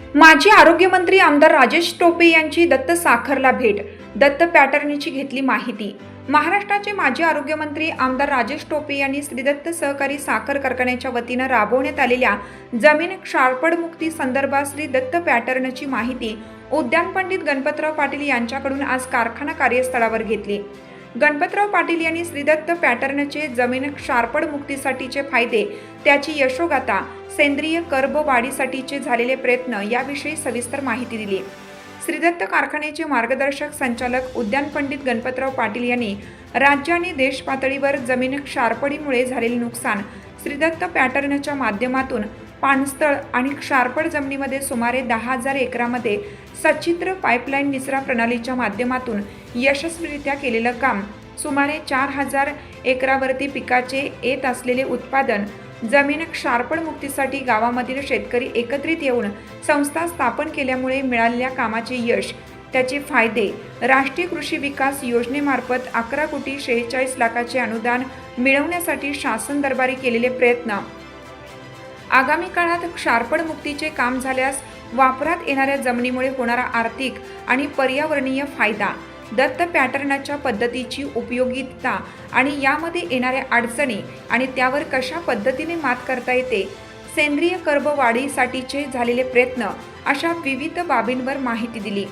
माजी आरोग्यमंत्री आमदार राजेश टोपे यांची दत्त साखरला भेट. दत्त पॅटर्नची घेतली माहिती. महाराष्ट्राचे माजी आरोग्यमंत्री आमदार राजेश टोपे यांनी श्रीदत्त सहकारी साखर कारखान्याच्या वतीनं राबवण्यात आलेल्या जमीन क्षारपडमुक्ती संदर्भात श्री दत्त पॅटर्नची माहिती उद्यान पंडित गणपतराव पाटील यांच्याकडून आज कारखाना कार्यस्थळावर घेतली. गणपतराव पाटील यांनी श्रीदत्त पॅटर्नचे जमीन क्षारपड मुक्तीसाठीचे फायदे त्याची यशोगाथा सेंद्रिय कर्ब वाढीसाठीचे झालेले प्रयत्न याविषयी सविस्तर माहिती दिली. श्रीदत्त कारखान्याचे मार्गदर्शक संचालक उद्यान पंडित गणपतराव पाटील यांनी राज्य आणि देश पातळीवर जमीन क्षारपडीमुळे झालेले नुकसान श्रीदत्त पॅटर्नच्या माध्यमातून पाणस्थळ आणि क्षारपड जमिनीमध्ये सुमारे दहा हजार एकरामध्ये सचित्र पाईपलाईन निचरा प्रणालीच्या माध्यमातून यशस्वीरित्या केलेलं काम सुमारे चार हजार एकरावरती पिकाचे येत असलेले उत्पादन जमीन क्षारपण मुक्तीसाठी गावामधील शेतकरी एकत्रित येऊन संस्था स्थापन केल्यामुळे मिळालेल्या कामाचे यश त्याचे फायदे राष्ट्रीय कृषी विकास योजनेमार्फत अकरा कोटी शेहेचाळीस लाखाचे अनुदान मिळवण्यासाठी शासन दरबारी केलेले प्रयत्न आगामी काळात क्षारपण मुक्तीचे काम झाल्यास वापरात येणाऱ्या जमिनीमुळे होणारा आर्थिक आणि पर्यावरणीय फायदा दत्त पॅटर्नच्या पद्धतीची उपयोगिता आणि यामध्ये येणाऱ्या अडचणी आणि त्यावर कशा पद्धतीने मात करता येते सेंद्रिय कर्ब वाढीसाठीचे झालेले प्रयत्न अशा विविध बाबींवर माहिती दिली.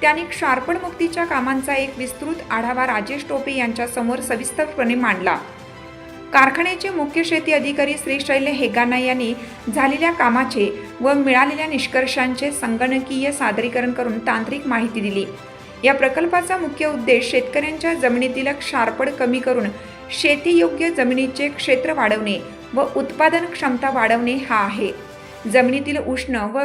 त्यांनी क्षारपणमुक्तीच्या कामांचा एक विस्तृत आढावा राजेश टोपे यांच्यासमोर सविस्तरपणे मांडला. कारखान्याचे मुख्य शेती अधिकारी श्री शैल्य हेगाना यांनी झालेल्या कामाचे व मिळालेल्या निष्कर्षांचे संगणकीय सादरीकरण करून तांत्रिक माहिती दिली. या प्रकल्पाचा मुख्य उद्देश शेतकऱ्यांच्या जमिनीतील क्षारपड कमी करून शेतीयोग्य जमिनीचे क्षेत्र वाढवणे व उत्पादन क्षमता वाढवणे हा आहे. जमिनीतील उष्ण व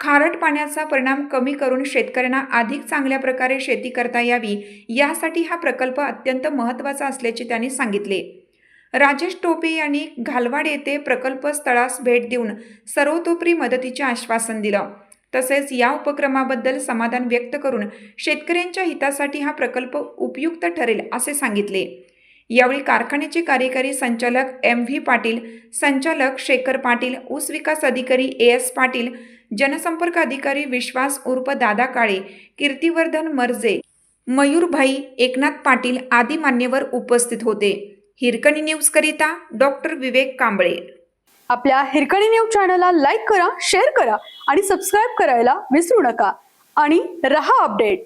खारट पाण्याचा परिणाम कमी करून शेतकऱ्यांना अधिक चांगल्या प्रकारे शेती करता यावी यासाठी हा प्रकल्प अत्यंत महत्त्वाचा असल्याचे त्यांनी सांगितले. राजेश टोपे यांनी घालवाड येथे प्रकल्प स्थळास भेट देऊन सर्वतोपरी मदतीचे आश्वासन दिलं. तसेच या उपक्रमाबद्दल समाधान व्यक्त करून शेतकऱ्यांच्या हितासाठी हा प्रकल्प उपयुक्त ठरेल असे सांगितले. यावेळी कारखान्याचे कार्यकारी संचालक एम व्ही पाटील संचालक शेखर पाटील ऊस विकास अधिकारी ए एस पाटील जनसंपर्क अधिकारी विश्वास उर्फ दादा काळे कीर्तिवर्धन मर्जे मयूरभाई एकनाथ पाटील आदी मान्यवर उपस्थित होते. हिरकणी न्यूजकरिता डॉक्टर विवेक कांबळे. आपल्या हिरकणी न्यूज चॅनलला लाईक करा शेअर करा आणि सबस्क्राईब करायला विसरू नका. आणि रहा अपडेट.